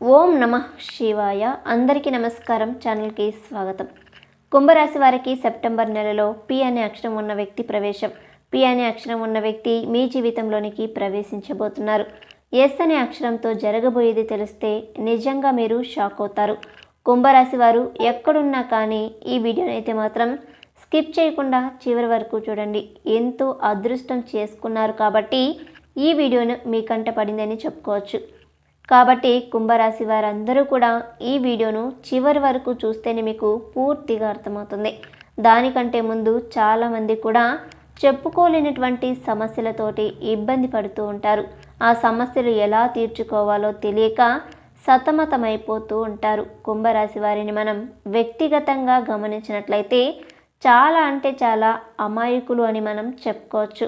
ఓం నమ శివాయ. అందరికీ నమస్కారం. ఛానల్కి స్వాగతం. కుంభరాశి వారికి సెప్టెంబర్ నెలలో పి అనే అక్షరం ఉన్న వ్యక్తి ప్రవేశం. పి అనే అక్షరం ఉన్న వ్యక్తి మీ జీవితంలోనికి ప్రవేశించబోతున్నారు. ఎస్ అనే అక్షరంతో జరగబోయేది తెలిస్తే నిజంగా మీరు షాక్ అవుతారు. కుంభరాశి వారు ఎక్కడున్నా కానీ ఈ వీడియోని అయితే మాత్రం స్కిప్ చేయకుండా చివరి వరకు చూడండి. ఎంతో అదృష్టం చేసుకున్నారు కాబట్టి ఈ వీడియోను మీ కంట పడిందని చెప్పుకోవచ్చు. కాబట్టి కుంభరాశి వారందరూ కూడా ఈ వీడియోను చివరి వరకు చూస్తేనే మీకు పూర్తిగా అర్థమవుతుంది. దానికంటే ముందు చాలామంది కూడా చెప్పుకోలేనటువంటి సమస్యలతోటి ఇబ్బంది పడుతూ ఉంటారు. ఆ సమస్యలు ఎలా తీర్చుకోవాలో తెలియక సతమతమైపోతూ ఉంటారు. కుంభరాశి వారిని మనం వ్యక్తిగతంగా గమనించినట్లయితే చాలా అంటే చాలా అమాయకులు అని మనం చెప్పుకోవచ్చు.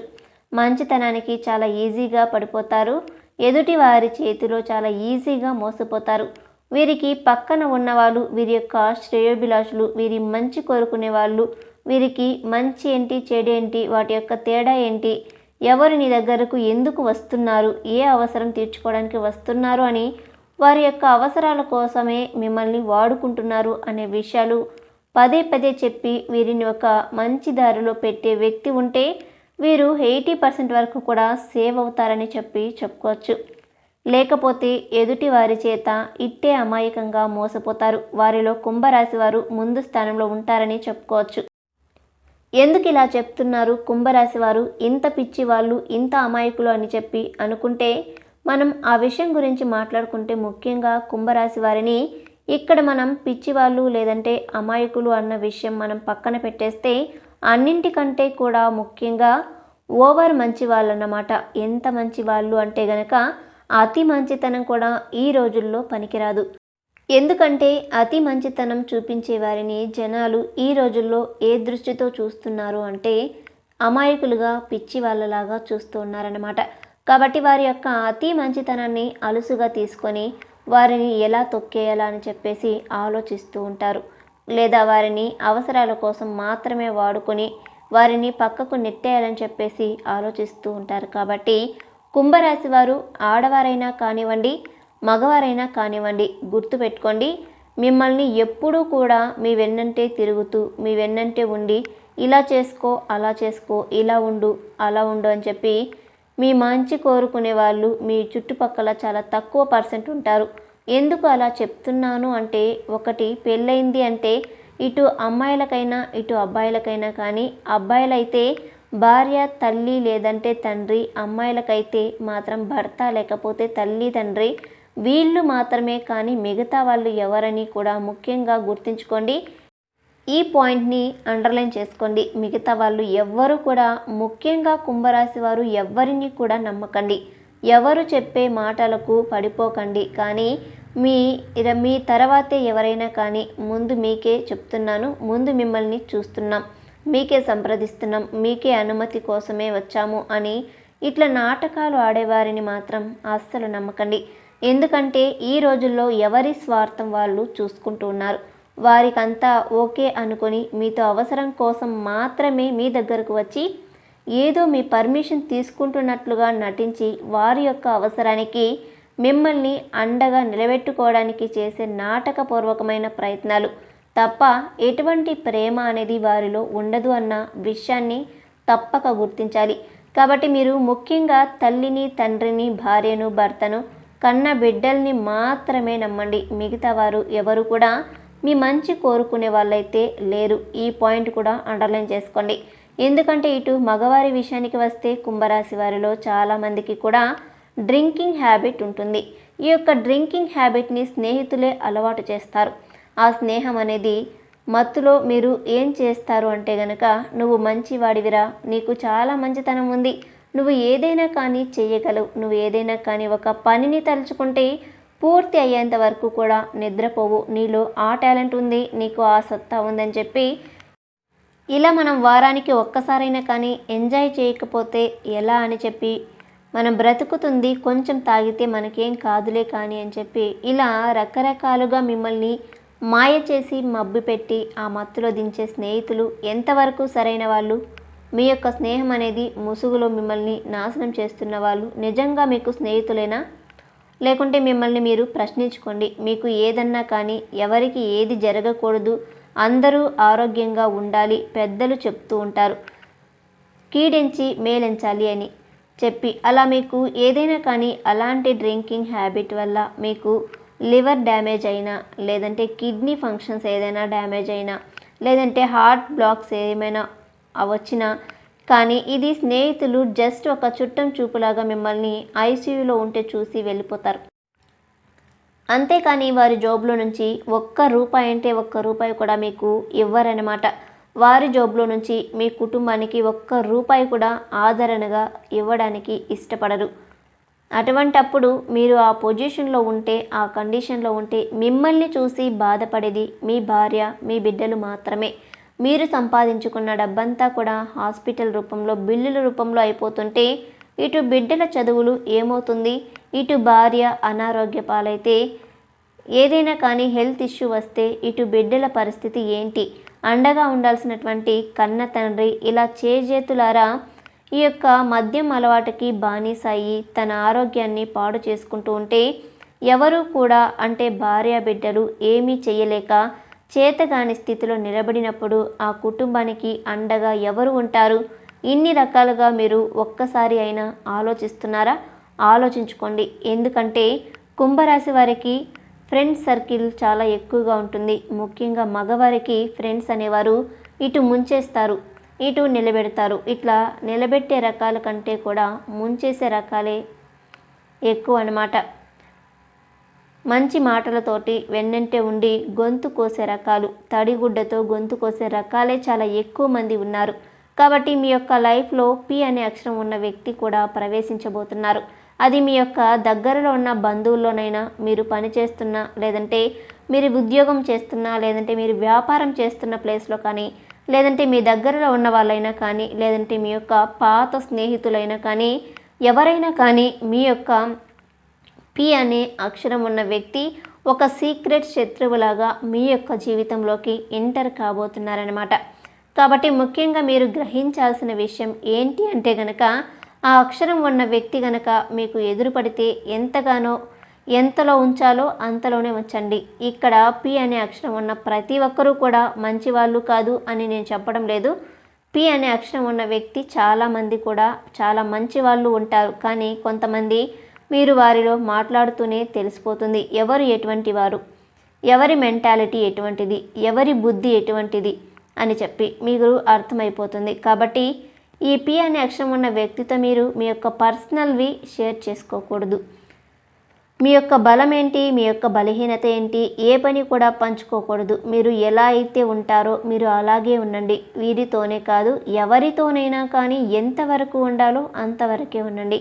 మంచితనానికి చాలా ఈజీగా పడిపోతారు. ఎదుటి వారి చేతిలో చాలా ఈజీగా మోసపోతారు. వీరికి పక్కన ఉన్నవాళ్ళు వీరి యొక్క శ్రేయోభిలాషులు వీరి మంచి కోరుకునే వాళ్ళు వీరికి మంచి ఏంటి చెడు ఏంటి వాటి యొక్క తేడా ఏంటి ఎవరు నీ దగ్గరకు ఎందుకు వస్తున్నారు ఏ అవసరం తీర్చుకోవడానికి వస్తున్నారు అని వారి యొక్క అవసరాల కోసమే మిమ్మల్ని వాడుకుంటున్నారు అనే విషయాలు పదే పదే చెప్పి వీరిని ఒక మంచి దారిలో పెట్టే వ్యక్తి ఉంటే వీరు ఎయిటీ పర్సెంట్ వరకు కూడా సేవ్ అవుతారని చెప్పి చెప్పుకోవచ్చు. లేకపోతే ఎదుటి వారి చేత ఇట్టే అమాయకంగా మోసపోతారు. వారిలో కుంభరాశి వారు ముందు స్థానంలో ఉంటారని చెప్పుకోవచ్చు. ఎందుకు ఇలా చెప్తున్నారు కుంభరాశి వారు? ఇంత పిచ్చి వాళ్ళు ఇంత అమాయకులు అని చెప్పి అనుకుంటే మనం ఆ విషయం గురించి మాట్లాడుకుంటే ముఖ్యంగా కుంభరాశి వారిని ఇక్కడ మనం పిచ్చివాళ్ళు లేదంటే అమాయకులు అన్న విషయం మనం పక్కన పెట్టేస్తే అన్నింటికంటే కూడా ముఖ్యంగా ఓవర్ మంచి వాళ్ళు అన్నమాట ఎంత మంచి వాళ్ళు అంటే గనక అతి మంచితనం కూడా ఈ రోజుల్లో పనికిరాదు. ఎందుకంటే అతి మంచితనం చూపించే వారిని జనాలు ఈ రోజుల్లో ఏ దృష్టితో చూస్తున్నారు అంటే అమాయకులుగా పిచ్చి వాళ్ళలాగా చూస్తూ ఉన్నారన్నమాట. కాబట్టి వారి యొక్క అతి మంచితనాన్ని అలుసుగా తీసుకొని వారిని ఎలా తొక్కేయాలా అని చెప్పేసి ఆలోచిస్తూ ఉంటారు. లేదా వారిని అవసరాల కోసం మాత్రమే వాడుకొని వారిని పక్కకు నెట్టేయాలని చెప్పేసి ఆలోచిస్తూ ఉంటారు. కాబట్టి కుంభరాశి వారు ఆడవారైనా కానివ్వండి మగవారైనా కానివ్వండి గుర్తుపెట్టుకోండి మిమ్మల్ని ఎప్పుడూ కూడా మీ వెన్నంటే తిరుగుతూ మీ వెన్నంటే ఉండి ఇలా చేసుకో అలా చేసుకో ఇలా ఉండు అలా ఉండు అని చెప్పి మీ మంచి కోరుకునే వాళ్ళు మీ చుట్టుపక్కల చాలా తక్కువ పర్సెంట్ ఉంటారు. ఎందుకు అలా చెప్తున్నాను అంటే ఒకటి పెళ్ళయింది అంటే ఇటు అమ్మాయిలకైనా ఇటు అబ్బాయిలకైనా కానీ అబ్బాయిలైతే భార్య తల్లి లేదంటే తండ్రి అమ్మాయిలకైతే మాత్రం భర్త లేకపోతే తల్లి తండ్రి వీళ్ళు మాత్రమే కానీ మిగతా వాళ్ళు ఎవరని కూడా ముఖ్యంగా గుర్తుంచుకోండి. ఈ పాయింట్ని అండర్లైన్ చేసుకోండి. మిగతా వాళ్ళు ఎవ్వరు కూడా ముఖ్యంగా కుంభరాశి వారు ఎవరిని కూడా నమ్మకండి. ఎవరు చెప్పే మాటలకు పడిపోకండి కానీ మీ మీ తర్వాతే ఎవరైనా కానీ ముందు మీకే చెప్తున్నాను ముందు మిమ్మల్ని చూస్తున్నాం మీకే సంప్రదిస్తున్నాం మీకే అనుమతి కోసమే వచ్చాము అని. ఇట్లా నాటకాలు ఆడేవారిని మాత్రం అస్సలు నమ్మకండి. ఎందుకంటే ఈ రోజుల్లో ఎవరి స్వార్థం వాళ్ళు చూసుకుంటూ ఉన్నారు. వారికంతా ఓకే అనుకొని మీతో అవసరం కోసం మాత్రమే మీ దగ్గరకు వచ్చి ఏదో మీ పర్మిషన్ తీసుకుంటున్నట్లుగా నటించి వారి యొక్క అవసరానికి మిమ్మల్ని అండగా నిలబెట్టుకోవడానికి చేసే నాటకపూర్వకమైన ప్రయత్నాలు. తప్ప ఎటువంటి ప్రేమ అనేది వారిలో ఉండదు అన్న విషయాన్ని తప్పక గుర్తించాలి. కాబట్టి మీరు ముఖ్యంగా తల్లిని తండ్రిని భార్యను భర్తను కన్న బిడ్డల్ని మాత్రమే నమ్మండి. మిగతా వారు ఎవరు కూడా మీ మంచి కోరుకునే వాళ్ళైతే లేరు. ఈ పాయింట్ కూడా అండర్లైన్ చేసుకోండి. ఎందుకంటే ఇటు మగవారి విషయానికి వస్తే కుంభరాశి వారిలో చాలామందికి కూడా డ్రింకింగ్ హ్యాబిట్ ఉంటుంది. ఈ యొక్క డ్రింకింగ్ హ్యాబిట్ని స్నేహితులే అలవాటు చేస్తారు. ఆ స్నేహం అనేది మత్తులో మీరు ఏం చేస్తారు అంటే గనక నువ్వు మంచివాడివిరా నీకు చాలా మంచితనం ఉంది నువ్వు ఏదైనా కానీ చేయగలవు నువ్వు ఏదైనా కానీ ఒక పనిని తలుచుకుంటే పూర్తి అయ్యేంత వరకు కూడా నిద్రపోవు. నీలో ఆ టాలెంట్ ఉంది నీకు ఆ సత్తా ఉందని చెప్పి ఇలా మనం వారానికి ఒక్కసారైనా కానీ ఎంజాయ్ చేయకపోతే ఎలా అని చెప్పి మనం బ్రతుకుతుంది కొంచెం తాగితే మనకేం కాదులే కానీ అని చెప్పి ఇలా రకరకాలుగా మిమ్మల్ని మాయ చేసి మబ్బు పెట్టి ఆ మత్తులో దించే స్నేహితులు ఎంతవరకు సరైన వాళ్ళు? మీ యొక్క స్నేహం అనేది ముసుగులో మిమ్మల్ని నాశనం చేస్తున్న వాళ్ళు నిజంగా మీకు స్నేహితులేనా? లేకుంటే మిమ్మల్ని మీరు ప్రశ్నించుకోండి మీకు ఏదన్నా కానీ ఎవరికి ఏది జరగకూడదు అందరూ ఆరోగ్యంగా ఉండాలి పెద్దలు చెప్తూ ఉంటారు. కీడించి మేలించాలి అని చెప్పి అలా మీకు ఏదైనా కానీ అలాంటి డ్రింకింగ్ హ్యాబిట్ వల్ల మీకు లివర్ డ్యామేజ్ అయినా లేదంటే కిడ్నీ ఫంక్షన్స్ ఏదైనా డ్యామేజ్ అయినా లేదంటే హార్ట్ బ్లాక్స్ ఏమైనా వచ్చినా కానీ ఇది స్నేహితులు జస్ట్ ఒక చుట్టం చూపులాగా మిమ్మల్ని ఐసీయూలో ఉంటే చూసి వెళ్ళిపోతారు. అంతేకాని వారి జోబులో నుంచి ఒక్క రూపాయి అంటే ఒక్క రూపాయి కూడా మీకు ఇవ్వరనమాట వారి జోబులో నుంచి మీ కుటుంబానికి ఒక్క రూపాయి కూడా ఆదరణగా ఇవ్వడానికి ఇష్టపడరు. అటువంటప్పుడు మీరు ఆ పొజిషన్లో ఉంటే ఆ కండిషన్లో ఉంటే మిమ్మల్ని చూసి బాధపడేది మీ భార్య మీ బిడ్డలు మాత్రమే. మీరు సంపాదించుకున్న డబ్బంతా కూడా హాస్పిటల్ రూపంలో బిల్లుల రూపంలో అయిపోతుంటే ఇటు బిడ్డల చదువులు ఏమవుతుంది? ఇటు భార్య అనారోగ్య పాలైతే ఏదైనా కానీ హెల్త్ ఇష్యూ వస్తే ఇటు బిడ్డల పరిస్థితి ఏంటి? అండగా ఉండాల్సినటువంటి కన్న తండ్రి ఇలా చేజేతులారా ఈ యొక్క మద్యం అలవాటుకి బానిసాయి తన ఆరోగ్యాన్ని పాడు చేసుకుంటూ ఉంటే ఎవరు కూడా అంటే భార్య బిడ్డలు ఏమీ చేయలేక చేతగాని స్థితిలో నిలబడినప్పుడు ఆ కుటుంబానికి అండగా ఎవరు ఉంటారు? ఇన్ని రకాలుగా మీరు ఒక్కసారి అయినా ఆలోచిస్తున్నారా? ఆలోచించుకోండి. ఎందుకంటే కుంభరాశి వారికి ఫ్రెండ్స్ సర్కిల్ చాలా ఎక్కువగా ఉంటుంది. ముఖ్యంగా మగవారికి ఫ్రెండ్స్ అనేవారు ఇటు ముంచేస్తారు ఇటు నిలబెడతారు. ఇట్లా నిలబెట్టే రకాల కంటే కూడా ముంచేసే రకాలే ఎక్కువ అన్నమాట. మంచి మాటలతోటి వెన్నంటే ఉండి గొంతు కోసే రకాలు తడిగుడ్డతో గొంతు కోసే రకాలే చాలా ఎక్కువ మంది ఉన్నారు. కాబట్టి మీ యొక్క లైఫ్లో పి అనే అక్షరం ఉన్న వ్యక్తి కూడా ప్రవేశించబోతున్నారు. అది మీ యొక్క దగ్గరలో ఉన్న బంధువుల్లోనైనా మీరు పని చేస్తున్నా లేదంటే మీరు ఉద్యోగం చేస్తున్నా లేదంటే మీరు వ్యాపారం చేస్తున్న ప్లేస్లో కానీ లేదంటే మీ దగ్గరలో ఉన్న వాళ్ళైనా కానీ లేదంటే మీ యొక్క పాత స్నేహితులైనా కానీ ఎవరైనా కానీ మీ యొక్క పి అనే అక్షరం ఉన్న వ్యక్తి ఒక సీక్రెట్ శత్రువులాగా మీ యొక్క జీవితంలోకి ఎంటర్ కాబోతున్నారనమాట కాబట్టి ముఖ్యంగా మీరు గ్రహించాల్సిన విషయం ఏంటి అంటే గనక ఆ అక్షరం ఉన్న వ్యక్తి గనక మీకు ఎదురుపడితే ఎంతగానో ఎంతలో ఉంచాలో అంతలోనే ఉంచండి. ఇక్కడ పి అనే అక్షరం ఉన్న ప్రతి ఒక్కరూ కూడా మంచి వాళ్ళు కాదు అని నేను చెప్పడం లేదు. పి అనే అక్షరం ఉన్న వ్యక్తి చాలామంది కూడా చాలా మంచి వాళ్ళు ఉంటారు. కానీ కొంతమంది మీరు వారిలో మాట్లాడుతూనే తెలిసిపోతుంది. ఎవరు ఎటువంటి వారు? ఎవరి మెంటాలిటీ ఎటువంటిది? ఎవరి బుద్ధి ఎటువంటిది? అని చెప్పి మీకు అర్థమైపోతుంది. కాబట్టి ఈ పి అనే అక్షరం ఉన్న వ్యక్తితో మీరు మీ యొక్క పర్సనల్వి షేర్ చేసుకోకూడదు. మీ యొక్క బలం ఏంటి? మీ యొక్క బలహీనత ఏంటి? ఏ పని కూడా పంచుకోకూడదు. మీరు ఎలా అయితే ఉంటారో మీరు అలాగే ఉండండి. వీరితోనే కాదు ఎవరితోనైనా కానీ ఎంతవరకు ఉండాలో అంతవరకే ఉండండి.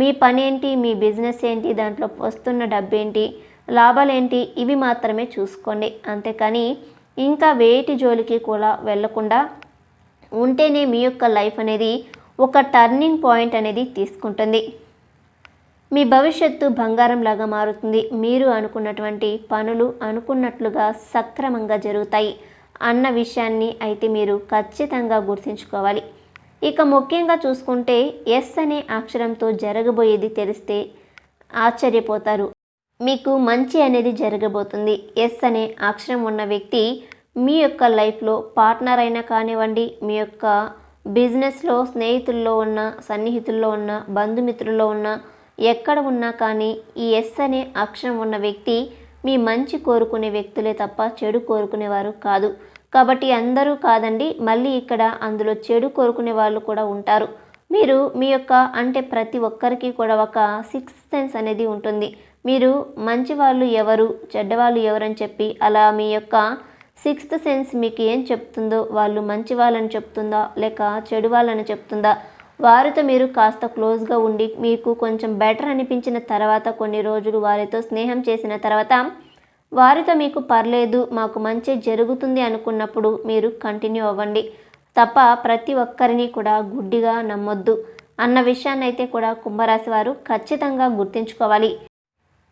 మీ పని ఏంటి? మీ బిజినెస్ ఏంటి? దాంట్లో వస్తున్న డబ్బు ఏంటి? లాభాలేంటి ఇవి మాత్రమే చూసుకోండి. అంతేకాని ఇంకా వేటి జోలికి కూడా వెళ్ళకుండా ఉంటేనే మీ యొక్క లైఫ్ అనేది ఒక టర్నింగ్ పాయింట్ అనేది తీసుకుంటుంది. మీ భవిష్యత్తు బంగారంలాగా మారుతుంది. మీరు అనుకున్నటువంటి పనులు అనుకున్నట్లుగా సక్రమంగా జరుగుతాయి అన్న విషయాన్ని అయితే మీరు ఖచ్చితంగా గుర్తుంచుకోవాలి. ఇక ముఖ్యంగా చూసుకుంటే ఎస్ అనే అక్షరంతో జరగబోయేది తెలిస్తే ఆశ్చర్యపోతారు. మీకు మంచి అనేది జరగబోతుంది. ఎస్ అనే అక్షరం ఉన్న వ్యక్తి మీ యొక్క లైఫ్లో పార్ట్నర్ అయినా కానివ్వండి మీ యొక్క బిజినెస్లో స్నేహితుల్లో ఉన్న సన్నిహితుల్లో ఉన్న బంధుమిత్రుల్లో ఉన్న ఎక్కడ ఉన్నా కానీ ఈ ఎస్ అనే అక్షరం ఉన్న వ్యక్తి మీ మంచి కోరుకునే వ్యక్తులే తప్ప చెడు కోరుకునేవారు కాదు. కాబట్టి అందరూ కాదండి మళ్ళీ ఇక్కడ అందులో చెడు కోరుకునే వాళ్ళు కూడా ఉంటారు. మీరు మీ యొక్క అంటే ప్రతి ఒక్కరికి కూడా ఒక సిక్స్ సెన్స్ అనేది ఉంటుంది. మీరు మంచి వాళ్ళు ఎవరు చెడ్డవాళ్ళు ఎవరని చెప్పి అలా మీ యొక్క సిక్స్త్ సెన్స్ మీకు ఏం చెప్తుందో వాళ్ళు మంచి వాళ్ళని చెప్తుందా లేక చెడు వాళ్ళని చెప్తుందా వారితో మీరు కాస్త క్లోజ్గా ఉండి మీకు కొంచెం బెటర్ అనిపించిన తర్వాత కొన్ని రోజులు వారితో స్నేహం చేసిన తర్వాత వారితో మీకు పర్లేదు మాకు మంచి జరుగుతుంది అనుకున్నప్పుడు మీరు కంటిన్యూ అవ్వండి. తప్ప ప్రతి ఒక్కరిని కూడా గుడ్డిగా నమ్మొద్దు అన్న విషయాన్ని అయితే కూడా కుంభరాశి వారు ఖచ్చితంగా గుర్తుంచుకోవాలి.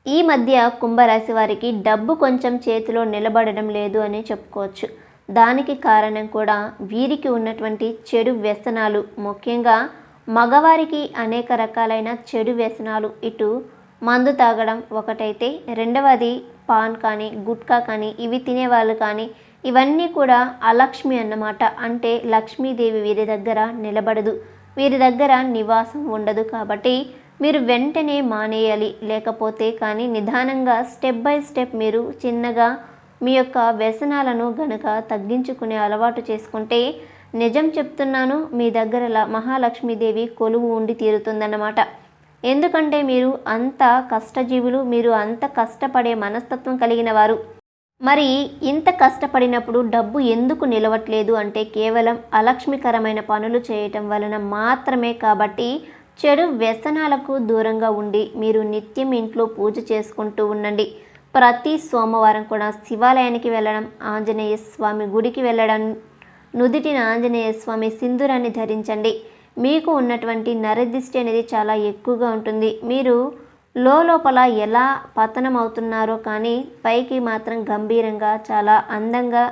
ఈ మధ్య కుంభరాశి వారికి డబ్బు కొంచెం చేతిలో నిలబడడం లేదు అని చెప్పుకోవచ్చు. దానికి కారణం కూడా వీరికి ఉన్నటువంటి చెడు వ్యసనాలు. ముఖ్యంగా మగవారికి అనేక రకాలైన చెడు వ్యసనాలు. ఇటు మందు తాగడం ఒకటైతే రెండవది పాన్ కానీ గుట్కా కానీ ఇవి తినేవాళ్ళు కానీ ఇవన్నీ కూడా అలక్ష్మి అన్నమాట. అంటే లక్ష్మీదేవి వీరి దగ్గర నిలబడదు. వీరి దగ్గర నివాసం ఉండదు కాబట్టి మీరు వెంటనే మానేయాలి. లేకపోతే కానీ నిదానంగా స్టెప్ బై స్టెప్ మీరు చిన్నగా మీ యొక్క వ్యసనాలను గనుక తగ్గించుకునే అలవాటు చేసుకుంటే నిజం చెప్తున్నాను మీ దగ్గర మహాలక్ష్మీదేవి కొలువు ఉండి తీరుతుందన్నమాట. ఎందుకంటే మీరు అంత కష్టజీవులు మీరు అంత కష్టపడే మనస్తత్వం కలిగిన వారు. మరి ఇంత కష్టపడినప్పుడు డబ్బు ఎందుకు నిలవట్లేదు అంటే కేవలం అలక్ష్మికరమైన పనులు చేయటం వలన మాత్రమే కాబట్టి చెడు వ్యసనాలకు దూరంగా ఉండి మీరు నిత్యం ఇంట్లో పూజ చేసుకుంటూ ఉండండి. ప్రతి సోమవారం కూడా శివాలయానికి వెళ్ళడం ఆంజనేయ స్వామి గుడికి వెళ్ళడం నుదిటిన ఆంజనేయ స్వామి సింధూరాన్ని ధరించండి. మీకు ఉన్నటువంటి నరదిష్టి అనేది చాలా ఎక్కువగా ఉంటుంది. మీరు లోపల ఎలా పతనం అవుతున్నారో కానీ పైకి మాత్రం గంభీరంగా చాలా అందంగా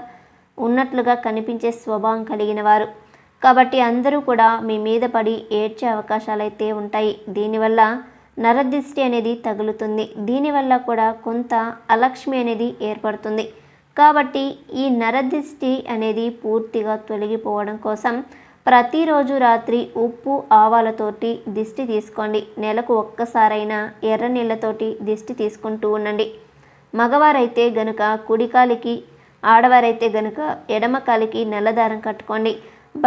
ఉన్నట్లుగా కనిపించే స్వభావం కలిగిన వారు. కాబట్టి అందరూ కూడా మీ మీద పడి ఏడ్చే అవకాశాలు అయితే ఉంటాయి. దీనివల్ల నరదిష్టి అనేది తగులుతుంది. దీనివల్ల కూడా కొంత అలక్ష్మి అనేది ఏర్పడుతుంది. కాబట్టి ఈ నరదిష్టి అనేది పూర్తిగా తొలగిపోవడం కోసం ప్రతిరోజు రాత్రి ఉప్పు ఆవాలతోటి దిష్టి తీసుకోండి. నెలకు ఒక్కసారైనా ఎర్ర నీళ్ళతోటి దిష్టి తీసుకుంటూ ఉండండి. మగవారైతే గనుక కుడికాలికి ఆడవారైతే గనుక ఎడమకాలికి నల్లదారం కట్టుకోండి.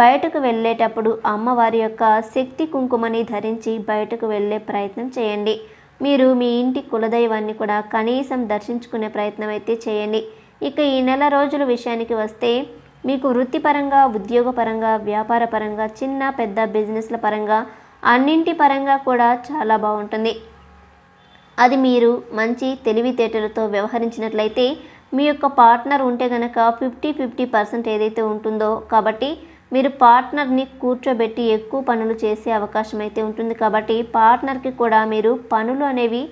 బయటకు వెళ్ళేటప్పుడు అమ్మవారి యొక్క శక్తి కుంకుమని ధరించి బయటకు వెళ్ళే ప్రయత్నం చేయండి. మీరు మీ ఇంటి కులదైవాన్ని కూడా కనీసం దర్శించుకునే ప్రయత్నం అయితే చేయండి. ఇక ఈ నెల రోజుల విషయానికి వస్తే మీకు వృత్తిపరంగా ఉద్యోగపరంగా వ్యాపార పరంగా చిన్న పెద్ద బిజినెస్ల పరంగా అన్నింటి పరంగా కూడా చాలా బాగుంటుంది. అది మీరు మంచి తెలివితేటలతో వ్యవహరించినట్లయితే మీ యొక్క పార్ట్నర్ ఉంటే కనుక ఫిఫ్టీ ఫిఫ్టీ పర్సెంట్ ఏదైతే ఉంటుందో కాబట్టి మీరు పార్ట్నర్ని కూర్చోబెట్టి ఎక్కువ పనులు చేసే అవకాశం అయితే ఉంటుంది. కాబట్టి పార్ట్నర్కి కూడా మీరు పనులు అనేవి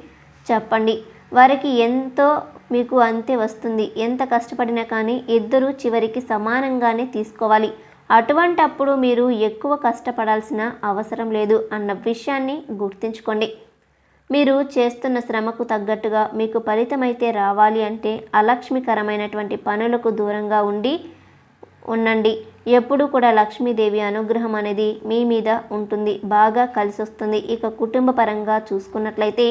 చెప్పండి. వారికి ఎంతో మీకు అంతే వస్తుంది. ఎంత కష్టపడినా కానీ ఇద్దరు చివరికి సమానంగానే తీసుకోవాలి. అటువంటప్పుడు మీరు ఎక్కువ కష్టపడాల్సిన అవసరం లేదు అన్న విషయాన్ని గుర్తుంచుకోండి. మీరు చేస్తున్న శ్రమకు తగ్గట్టుగా మీకు ఫలితమైతే రావాలి అంటే అలక్ష్మికరమైనటువంటి పనులకు దూరంగా ఉండి ఉండండి. ఎప్పుడు కూడా లక్ష్మీదేవి అనుగ్రహం అనేది మీ మీద ఉంటుంది. బాగా కలిసి వస్తుంది ఇక కుటుంబ పరంగా చూసుకున్నట్లయితే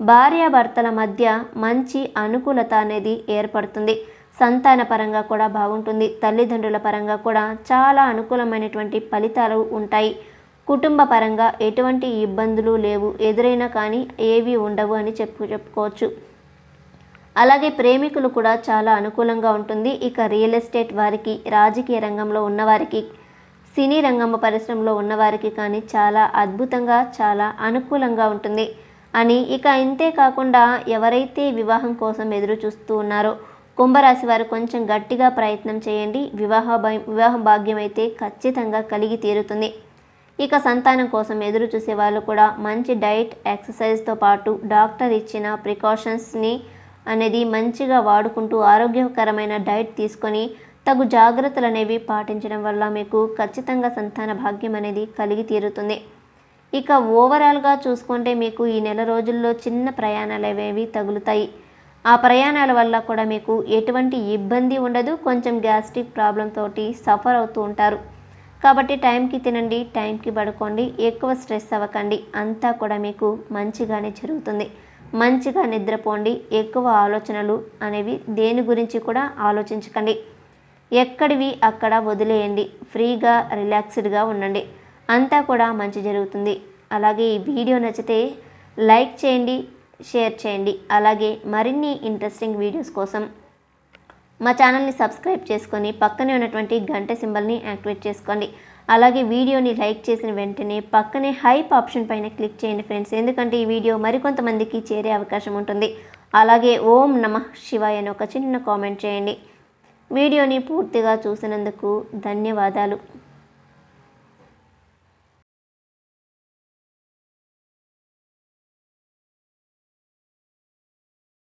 భార్యాభర్తల మధ్య మంచి అనుకూలత అనేది ఏర్పడుతుంది. సంతాన పరంగా కూడా బాగుంటుంది. తల్లిదండ్రుల పరంగా కూడా చాలా అనుకూలమైనటువంటి ఫలితాలు ఉంటాయి. కుటుంబ పరంగా ఎటువంటి ఇబ్బందులు లేవు. ఎదురైనా కానీ ఏవి ఉండవు అని చెప్పు చెప్పుకోవచ్చు. అలాగే ప్రేమికులు కూడా చాలా అనుకూలంగా ఉంటుంది. ఇక రియల్ ఎస్టేట్ వారికి రాజకీయ రంగంలో ఉన్నవారికి సినీ రంగం పరిశ్రమలో ఉన్నవారికి కానీ చాలా అద్భుతంగా చాలా అనుకూలంగా ఉంటుంది. అని ఇక ఇంతే కాకుండా ఎవరైతే వివాహం కోసం ఎదురు చూస్తూ ఉన్నారో కుంభరాశి వారు కొంచెం గట్టిగా ప్రయత్నం చేయండి. వివాహ వివాహ భాగ్యం అయితే ఖచ్చితంగా కలిగి తీరుతుంది. ఇక సంతానం కోసం ఎదురు చూసే వాళ్ళు కూడా మంచి డైట్ ఎక్సర్సైజ్తో పాటు డాక్టర్ ఇచ్చిన ప్రికాషన్స్ని అనేది మంచిగా వాడుకుంటూ ఆరోగ్యకరమైన డైట్ తీసుకొని తగు జాగ్రత్తలు అనేవి పాటించడం వల్ల మీకు ఖచ్చితంగా సంతాన భాగ్యం అనేది కలిగి తీరుతుంది. ఇక ఓవరాల్గా చూసుకుంటే మీకు ఈ నెల రోజుల్లో చిన్న ప్రయాణాలు అవేవి తగులుతాయి. ఆ ప్రయాణాల వల్ల కూడా మీకు ఎటువంటి ఇబ్బంది ఉండదు. కొంచెం గ్యాస్ట్రిక్ ప్రాబ్లం తోటి సఫర్ అవుతూ ఉంటారు. కాబట్టి టైంకి తినండి టైంకి పడుకోండి ఎక్కువ స్ట్రెస్ అవ్వకండి. అంతా కూడా మీకు మంచిగానే జరుగుతుంది. మంచిగా నిద్రపోండి ఎక్కువ ఆలోచనలు అనేవి దేని గురించి కూడా ఆలోచించకండి. ఎక్కడివి అక్కడ వదిలేయండి. ఫ్రీగా రిలాక్స్డ్గా ఉండండి. అంతా కూడా మంచి జరుగుతుంది. అలాగే ఈ వీడియో నచ్చితే లైక్ చేయండి షేర్ చేయండి. అలాగే మరిన్ని ఇంట్రెస్టింగ్ వీడియోస్ కోసం మా ఛానల్ని సబ్స్క్రైబ్ చేసుకొని పక్కనే ఉన్నటువంటి గంట సింబల్ని యాక్టివేట్ చేసుకోండి. అలాగే వీడియోని లైక్ చేసిన వెంటనే పక్కనే హైప్ ఆప్షన్ పైన క్లిక్ చేయండి ఫ్రెండ్స్. ఎందుకంటే ఈ వీడియో మరికొంతమందికి చేరే అవకాశం ఉంటుంది. అలాగే ఓం నమ శివాయ అని ఒక చిన్న కామెంట్ చేయండి. వీడియోని పూర్తిగా చూసినందుకు ధన్యవాదాలు.